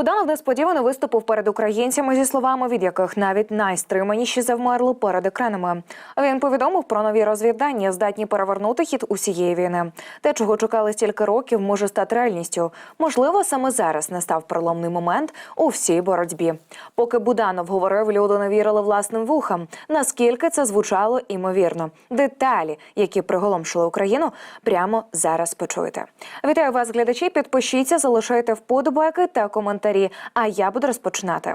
Буданов несподівано виступив перед українцями зі словами, від яких навіть найстриманіші завмерли перед екранами. Він повідомив про нові розвіддання, здатні перевернути хід усієї війни. Те, чого чекали стільки років, може стати реальністю. Можливо, саме зараз настав проломний момент у всій боротьбі. Поки Буданов говорив, люди не вірили власним вухам. Наскільки це звучало імовірно. Деталі, які приголомшили Україну, прямо зараз почуєте. Вітаю вас, глядачі. Підпишіться, залишайте вподобайки та коментарі. А я буду розпочинати.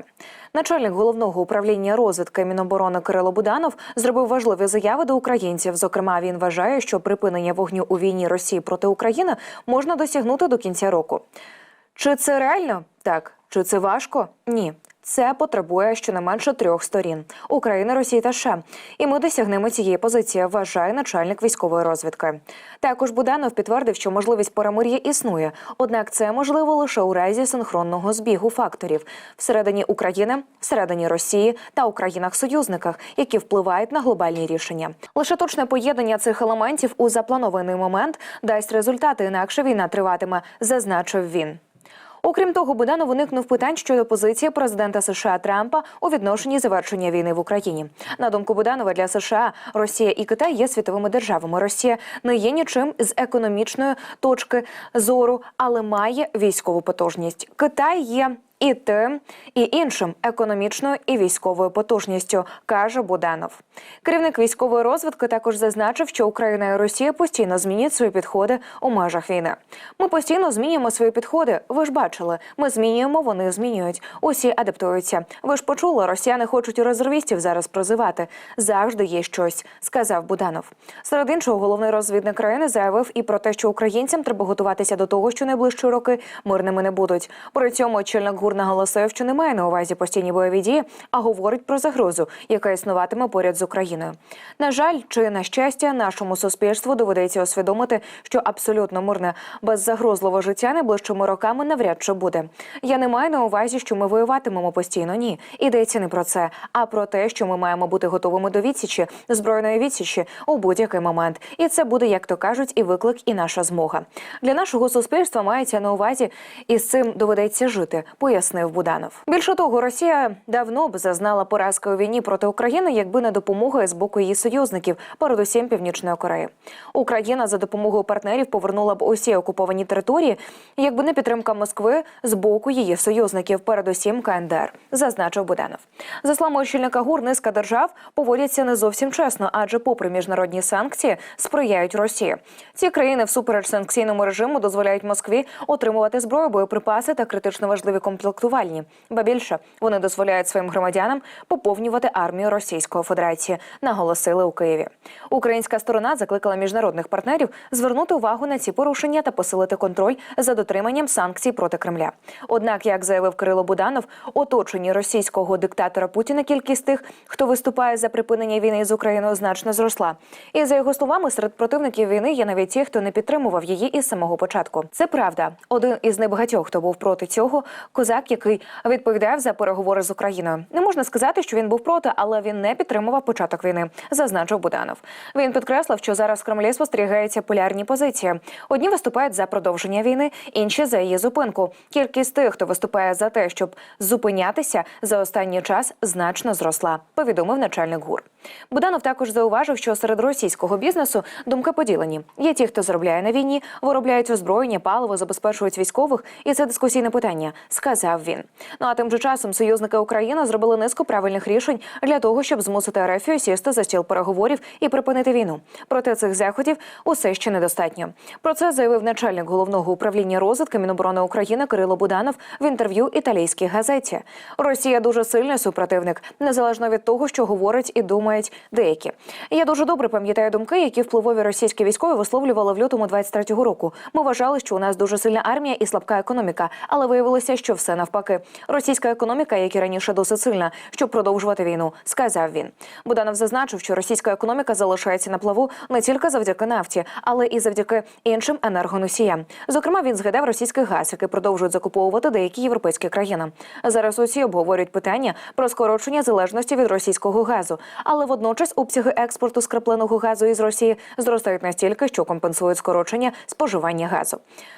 Начальник головного управління розвитки Міноборони Кирило Буданов зробив важливі заяви до українців. Зокрема, він вважає, що припинення вогню у війні Росії проти України можна досягнути до кінця року. Чи це реально? Так. Чи це важко? Ні. Це потребує щонайменше трьох сторін України, Росії та США. І ми досягнемо цієї позиції, вважає начальник військової розвідки. Також Буданов підтвердив, що можливість перемир'я існує, однак це можливо лише у разі синхронного збігу факторів всередині України, всередині Росії та у країнах-союзниках, які впливають на глобальні рішення. Лише точне поєднання цих елементів у запланований момент дасть результати, інакше війна триватиме, зазначив він. Окрім того, Буданов уникнув питань щодо позиції президента США Трампа у відношенні завершення війни в Україні. На думку Буданова, для США Росія і Китай є світовими державами. Росія не є нічим з економічної точки зору, але має військову потужність. Китай є. І тим, і іншим економічною і військовою потужністю, каже Буданов. Керівник військової розвідки також зазначив, що Україна і Росія постійно змінюють свої підходи у межах війни. Ми постійно змінюємо свої підходи. Ви ж бачили, ми змінюємо, вони змінюють. Усі адаптуються. Ви ж почули, росіяни хочуть резервістів зараз призивати. Завжди є щось, сказав Буданов. Серед іншого, головний розвідник країни заявив і про те, що українцям треба готуватися до того, що найближчі роки мирними не будуть. При цьому очільник ГУР наголосив, що не має на увазі постійні бойові дії, а говорить про загрозу, яка існуватиме поряд з Україною. На жаль, чи на щастя, нашому суспільству доведеться усвідомити, що абсолютно мирне беззагрозливе життя найближчими роками навряд чи буде. Я не маю на увазі, що ми воюватимемо постійно. Ні, ідеться не про це, а про те, що ми маємо бути готовими до відсічі, збройної відсічі у будь-який момент. І це буде, як то кажуть, і виклик, і наша змога. Для нашого суспільства мається на увазі, і з цим доведеться жити. Пояснив Буданов. Більше того, Росія давно б зазнала поразки у війні проти України, якби не допомога з боку її союзників, передусім Північної Кореї. Україна за допомогою партнерів повернула б усі окуповані території, якби не підтримка Москви з боку її союзників, передусім КНДР, зазначив Буданов. За словами очільника ГУР, низка держав поводяться не зовсім чесно, адже, попри міжнародні санкції, сприяють Росії. Ці країни всупереч санкційному режиму дозволяють Москві отримувати зброю, боєприпаси та критично важливі комплектувальні. Ба більше вони дозволяють своїм громадянам поповнювати армію Російської Федерації, наголосили у Києві. Українська сторона закликала міжнародних партнерів звернути увагу на ці порушення та посилити контроль за дотриманням санкцій проти Кремля. Однак, як заявив Кирило Буданов, оточені російського диктатора Путіна кількість тих, хто виступає за припинення війни з Україною, значно зросла. І за його словами, серед противників війни є навіть ті, хто не підтримував її із самого початку. Це правда. Один із небагатьох, хто був проти цього, козак, який відповідав за переговори з Україною. Не можна сказати, що він був проти, але він не підтримував початок війни, зазначив Буданов. Він підкреслив, що зараз в Кремлі спостерігаються полярні позиції. Одні виступають за продовження війни, інші за її зупинку. Кількість тих, хто виступає за те, щоб зупинятися за останній час, значно зросла. Повідомив начальник ГУР. Буданов також зауважив, що серед російського бізнесу думки поділені. Є ті, хто заробляє на війні, виробляють озброєння, паливо, забезпечують військових, і це дискусійне питання, сказав він. Ну а тим же часом союзники України зробили низку правильних рішень для того, щоб змусити Ерефію сісти за стіл переговорів і припинити війну. Проте цих заходів усе ще недостатньо. Про це заявив начальник головного управління розвитки Міноборони України Кирило Буданов в інтерв'ю італійській газеті. Росія дуже сильний супротивник, незалежно від того, що говорить і думають деякі. Я дуже добре пам'ятаю думки, які впливові російські військові висловлювали в лютому 23-го року. Ми вважали, що у нас дуже сильна армія і слабка економіка, але виявилося, що все навпаки. Російська економіка, як і раніше, досить сильна, щоб продовжувати війну, сказав він. Буданов зазначив, що російська економіка залишається на плаву не тільки завдяки нафті, але і завдяки іншим енергоносіям. Зокрема, він згадав російський газ, який продовжують закуповувати деякі європейські країни. Зараз усі обговорюють питання про скорочення залежності від російського газу, але водночас обсяги експорту скрапленого газу із Росії зростають настільки, що компенсують скорочення споживання газу.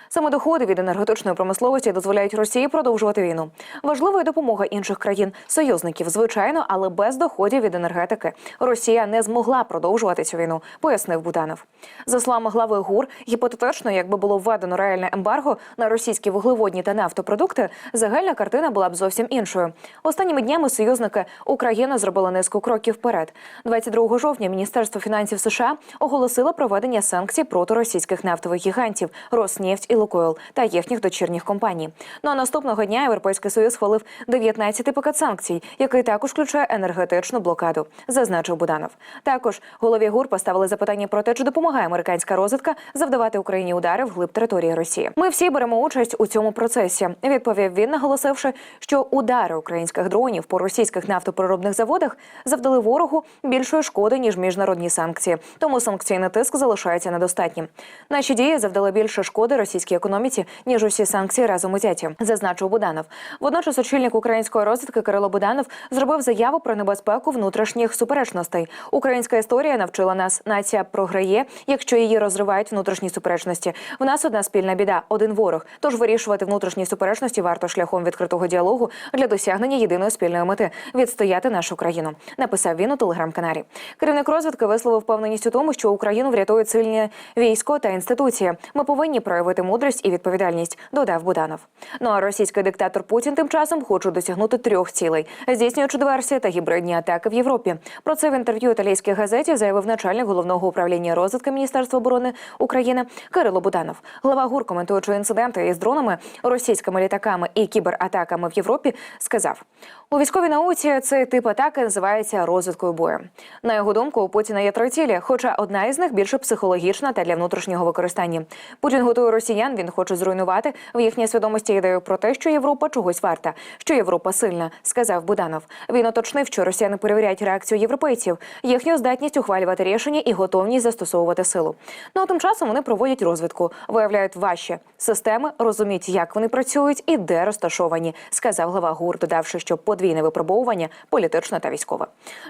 Саме доходи від енергетичної промисловості дозволяють Росії продовжувати війну. Важлива і допомога інших країн, союзників, звичайно, але без доходів від енергетики Росія не змогла продовжувати цю війну, пояснив Буданов. За словами глави ГУР, гіпотетично, якби було введено реальне ембарго на російські вуглеводні та нафтопродукти, загальна картина була б зовсім іншою. Останніми днями союзники Україна зробила низку кроків вперед. 22 жовтня Міністерство фінансів США оголосило проведення санкцій проти російських нафтових гігантів Роснефть і Лукойл та їхніх дочірніх компаній. Ну а наступного дня Європейський союз схвалив 19 пакет санкцій, який також включає енергетичну блокаду, зазначив Буданов. Також голові ГУР поставили запитання про те, чи допомагає американська розвідка завдавати Україні удари в глиб території Росії. Ми всі беремо участь у цьому процесі. Відповів він, наголосивши, що удари українських дронів по російських нафтопереробних заводах завдали ворогу більшої шкоди ніж міжнародні санкції. Тому санкційний тиск залишається недостатнім. Наші дії завдали більше шкоди російській економіці ніж усі санкції разом узяті, зазначив Буданов. Водночас очільник української розвідки Кирило Буданов зробив заяву про небезпеку внутрішніх суперечностей. Українська історія навчила нас. Нація програє, якщо її розривають внутрішні суперечності. В нас одна спільна біда, один ворог. Тож вирішувати внутрішні суперечності варто шляхом відкритого діалогу для досягнення єдиної спільної мети відстояти нашу країну. Написав він у телеграм-каналі. Керівник розвідки висловив впевненість у тому, що Україну врятують сильні військо та інституції. Ми повинні проявити мудрість і відповідальність. Додав Буданов. Ну а російський диктатор Путін тим часом хоче досягнути трьох цілей, здійснюючи диверсії та гібридні атаки в Європі. Про це в інтерв'ю італійській газеті заявив начальник головного управління розвідки Міністерства оборони України Кирило Буданов. Глава ГУР, коментуючи інциденти із дронами, російськими літаками і кібератаками в Європі, сказав: у військовій науці цей тип атаки називається розвідкою бою. На його думку, у Путіна є три цілі, хоча одна із них більше психологічна та для внутрішнього використання. Путін готує росіян. Він хоче зруйнувати в їхній свідомості ідею про те, що Європа чогось варта, що Європа сильна, сказав Буданов. Він уточнив, що росіяни перевіряють реакцію європейців, їхню здатність ухвалювати рішення і готовність застосовувати силу. Ну а тим часом вони проводять розвідку, виявляють ваші системи, розуміють, як вони працюють і де розташовані, сказав глава ГУР, додавши, що подвійне випробовування політичне та військове.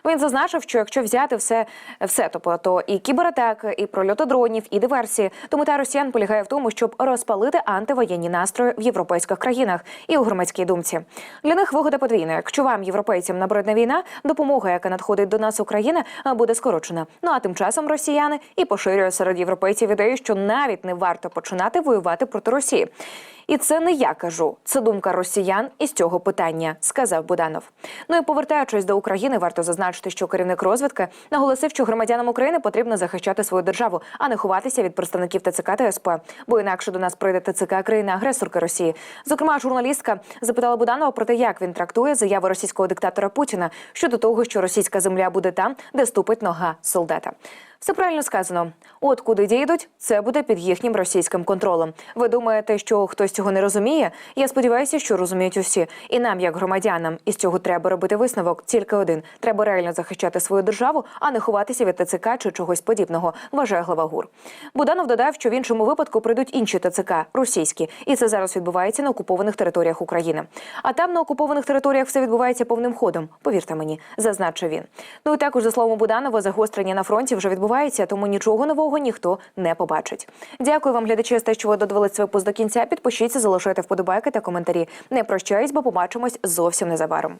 Він зазначив, що якщо взяти все, все тобто, то і кібератаки, і прольоти дронів, і диверсії, то мета росіян полягає в тому, щоб розпалити антивоєнні настрої в європейських країнах і у громадській думці. Для них вигода подвійна. Якщо вам, європейцям, набридне війна, допомога, яка надходить до нас України, буде скорочена. Ну а тим часом росіяни і поширює серед європейців ідею, що навіть не варто починати воювати проти Росії. І це не я кажу, це думка росіян із цього питання, сказав Буданов. Ну і повертаючись до України, варто зазначити, що керівник розвідки наголосив, що громадянам України потрібно захищати свою державу, а не ховатися від представників ТЦК та СП, бо інакше до нас прийде ТЦК країни-агресорки Росії. Зокрема, журналістка запитала Буданова про те, як він трактує заяви російського диктатора Путіна щодо того, що російська земля буде там, де ступить нога солдата. Все правильно сказано. От куди дійдуть, це буде під їхнім російським контролем. Ви думаєте, що хтось цього не розуміє? Я сподіваюся, що розуміють усі. І нам, як громадянам, із цього треба робити висновок. Тільки один треба реально захищати свою державу, а не ховатися від ТЦК чи чогось подібного. Вважає глава ГУР. Буданов додав, що в іншому випадку прийдуть інші ТЦК російські, і це зараз відбувається на окупованих територіях України. А там на окупованих територіях все відбувається повним ходом. Повірте мені, зазначив він. Ну і також за словом Буданова, загострення на фронті вже відбувається відбувається, тому нічого нового ніхто не побачить. Дякую вам, глядачі, за те, що ви додивились випуск до кінця. Підпишіться, залишайте вподобайки та коментарі. Не прощаюсь, бо побачимось зовсім незабаром.